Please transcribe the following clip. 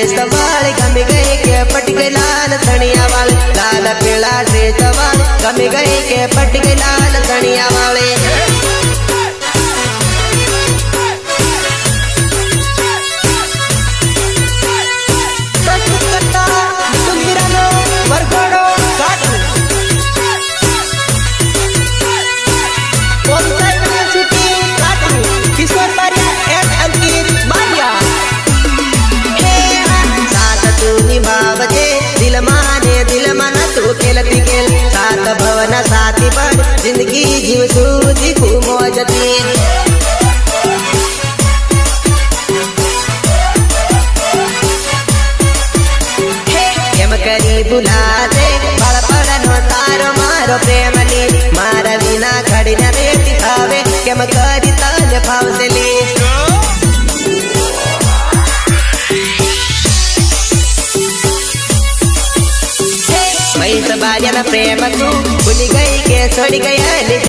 dress વાળી ગમી ગઈ કે પટ ગઈ લાલ ધણિયા વાળ લાલ પીળા ડ્રેસ વાળી ગમી ગઈ કે પટ ગઈ લાલ ધણિયા વાળી ભવન સાથી પણ જિંદગી જીવશું જીખું મોજતી કેમ કરી ભૂલાશે બાળપણનો તારો મારો પ્રેમની મારા વિના ઘડી ન રેતી હવે કેમ કરી તને ફાવશે લે બાર્યાના પ્રેમ તું ભૂલી ગઈ કે છોડી ગઈ